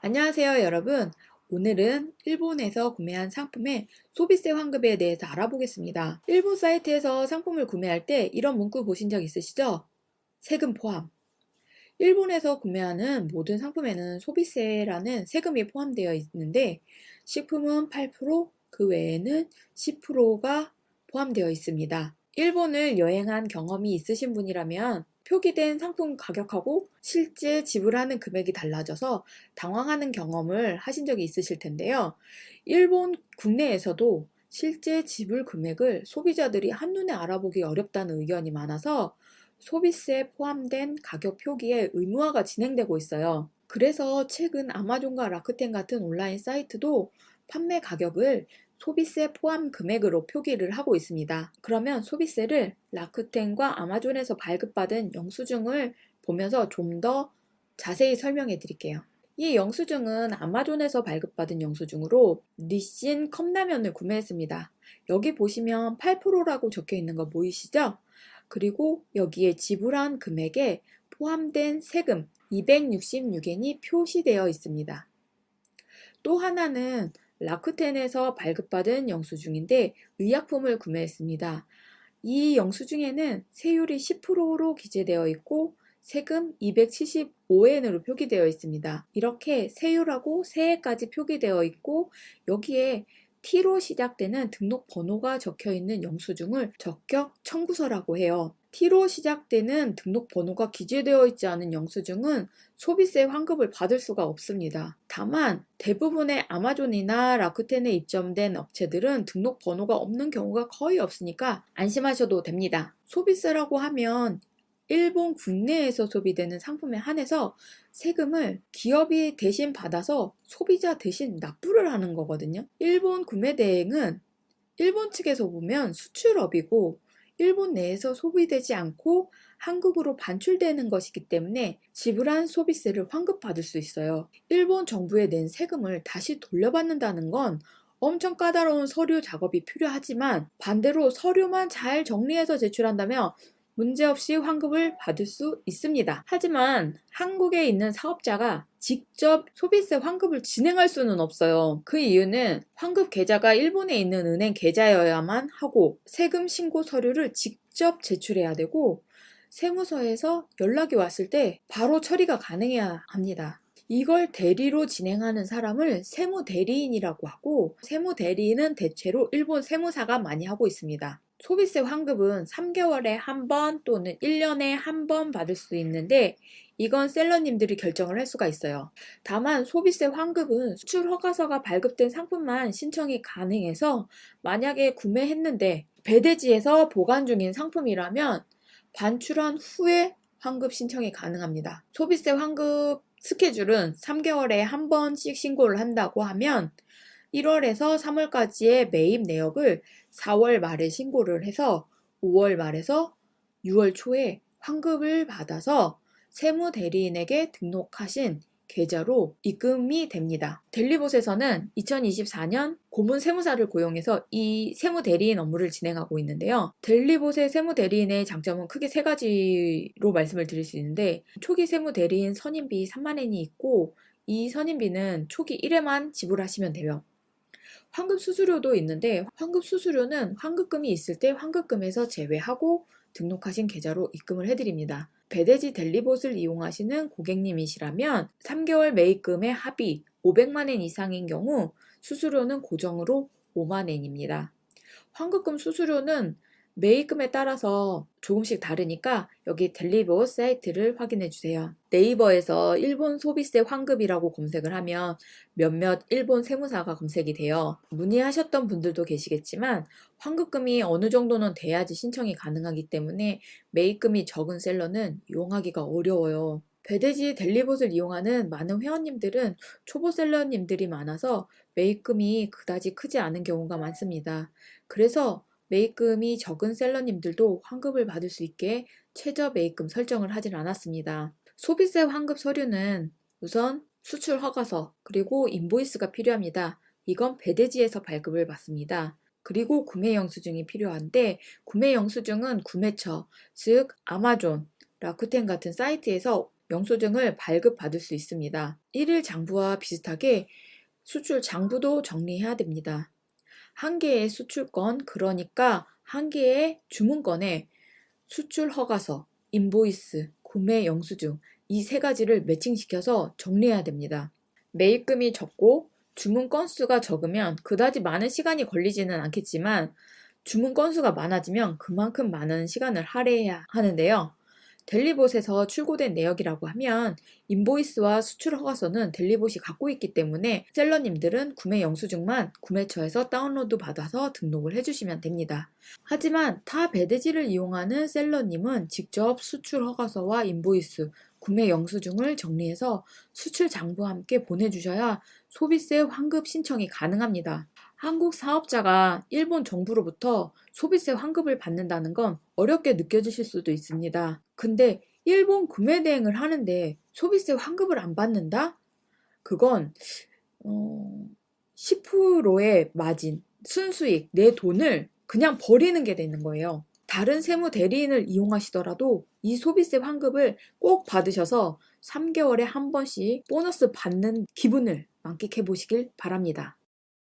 안녕하세요, 여러분. 오늘은 일본에서 구매한 상품의 소비세 환급에 대해서 알아보겠습니다. 일본 사이트에서 상품을 구매할 때 이런 문구 보신 적 있으시죠? 세금 포함. 일본에서 구매하는 모든 상품에는 소비세라는 세금이 포함되어 있는데, 식품은 8%, 그 외에는 10%가 포함되어 있습니다. 일본을 여행한 경험이 있으신 분이라면 표기된 상품 가격하고 실제 지불하는 금액이 달라져서 당황하는 경험을 하신 적이 있으실 텐데요. 일본 국내에서도 실제 지불 금액을 소비자들이 한눈에 알아보기 어렵다는 의견이 많아서 소비세 포함된 가격 표기의 의무화가 진행되고 있어요. 그래서 최근 아마존과 라크텐 같은 온라인 사이트도 판매 가격을 소비세 포함 금액으로 표기를 하고 있습니다. 그러면 소비세를 라크텐과 아마존에서 발급받은 영수증을 보면서 좀 더 자세히 설명해 드릴게요. 이 영수증은 아마존에서 발급받은 영수증으로 니신 컵라면을 구매했습니다. 여기 보시면 8%라고 적혀 있는 거 보이시죠? 그리고 여기에 지불한 금액에 포함된 세금 266엔이 표시되어 있습니다. 또 하나는 라크텐에서 발급받은 영수증인데 의약품을 구매했습니다. 이 영수증에는 세율이 10%로 기재되어 있고 세금 275엔으로 표기되어 있습니다. 이렇게 세율하고 세액까지 표기되어 있고 여기에 T로 시작되는 등록 번호가 적혀 있는 영수증을 적격 청구서라고 해요. T로 시작되는 등록 번호가 기재되어 있지 않은 영수증은 소비세 환급을 받을 수가 없습니다. 다만 대부분의 아마존이나 라쿠텐에 입점된 업체들은 등록 번호가 없는 경우가 거의 없으니까 안심하셔도 됩니다. 소비세라고 하면 일본 국내에서 소비되는 상품에 한해서 세금을 기업이 대신 받아서 소비자 대신 납부를 하는 거거든요. 일본 구매 대행은 일본 측에서 보면 수출업이고 일본 내에서 소비되지 않고 한국으로 반출되는 것이기 때문에 지불한 소비세를 환급받을 수 있어요. 일본 정부에 낸 세금을 다시 돌려받는다는 건 엄청 까다로운 서류 작업이 필요하지만 반대로 서류만 잘 정리해서 제출한다면 문제없이 환급을 받을 수 있습니다. 하지만 한국에 있는 사업자가 직접 소비세 환급을 진행할 수는 없어요. 그 이유는 환급 계좌가 일본에 있는 은행 계좌여야만 하고 세금 신고 서류를 직접 제출해야 되고 세무서에서 연락이 왔을 때 바로 처리가 가능해야 합니다. 이걸 대리로 진행하는 사람을 세무 대리인이라고 하고 세무 대리인은 대체로 일본 세무사가 많이 하고 있습니다. 소비세 환급은 3개월에 한 번 또는 1년에 한 번 받을 수 있는데 이건 셀러님들이 결정을 할 수가 있어요. 다만 소비세 환급은 수출 허가서가 발급된 상품만 신청이 가능해서 만약에 구매했는데 배대지에서 보관 중인 상품이라면 반출한 후에 환급 신청이 가능합니다. 소비세 환급 스케줄은 3개월에 한 번씩 신고를 한다고 하면 1월에서 3월까지의 매입 내역을 4월 말에 신고를 해서 5월 말에서 6월 초에 환급을 받아서 세무 대리인에게 등록하신 계좌로 입금이 됩니다. 델리봇에서는 2024년 고문 세무사를 고용해서 이 세무 대리인 업무를 진행하고 있는데요. 델리봇의 세무 대리인의 장점은 크게 세 가지로 말씀을 드릴 수 있는데 초기 세무 대리인 선임비 3만 엔이 있고 이 선임비는 초기 1회만 지불하시면 돼요. 환급 수수료도 있는데 환급 수수료는 환급금이 있을 때 환급금에서 제외하고 등록하신 계좌로 입금을 해드립니다. 배대지 델리봇을 이용하시는 고객님이시라면 3개월 매입금의 합의 500만엔 이상인 경우 수수료는 고정으로 5만엔입니다. 환급금 수수료는 매입금에 따라서 조금씩 다르니까 여기 델리봇 사이트를 확인해 주세요. 네이버에서 일본 소비세 환급이라고 검색을 하면 몇몇 일본 세무사가 검색이 돼요. 문의하셨던 분들도 계시겠지만 환급금이 어느 정도는 돼야지 신청이 가능하기 때문에 매입금이 적은 셀러는 이용하기가 어려워요. 배대지 델리봇을 이용하는 많은 회원님들은 초보 셀러님들이 많아서 매입금이 그다지 크지 않은 경우가 많습니다. 그래서 매입금이 적은 셀러님들도 환급을 받을 수 있게 최저 매입금 설정을 하진 않았습니다. 소비세 환급 서류는 우선 수출 허가서 그리고 인보이스가 필요합니다. 이건 배대지에서 발급을 받습니다. 그리고 구매 영수증이 필요한데 구매 영수증은 구매처, 즉 아마존, 라쿠텐 같은 사이트에서 영수증을 발급받을 수 있습니다. 1일 장부와 비슷하게 수출 장부도 정리해야 됩니다. 한 개의 수출건, 그러니까 한 개의 주문건에 수출 허가서, 인보이스, 구매 영수증 이 세 가지를 매칭시켜서 정리해야 됩니다. 매입금이 적고 주문 건수가 적으면 그다지 많은 시간이 걸리지는 않겠지만 주문 건수가 많아지면 그만큼 많은 시간을 할애해야 하는데요. 델리봇에서 출고된 내역이라고 하면 인보이스와 수출 허가서는 델리봇이 갖고 있기 때문에 셀러님들은 구매 영수증만 구매처에서 다운로드 받아서 등록을 해주시면 됩니다. 하지만 타 배대지를 이용하는 셀러님은 직접 수출 허가서와 인보이스, 구매 영수증을 정리해서 수출 장부와 함께 보내주셔야 소비세 환급 신청이 가능합니다. 한국 사업자가 일본 정부로부터 소비세 환급을 받는다는 건 어렵게 느껴지실 수도 있습니다. 근데 일본 구매 대행을 하는데 소비세 환급을 안 받는다? 그건 어, 10%의 마진, 순수익, 내 돈을 그냥 버리는 게 되는 거예요. 다른 세무 대리인을 이용하시더라도 이 소비세 환급을 꼭 받으셔서 3개월에 한 번씩 보너스 받는 기분을 만끽해 보시길 바랍니다.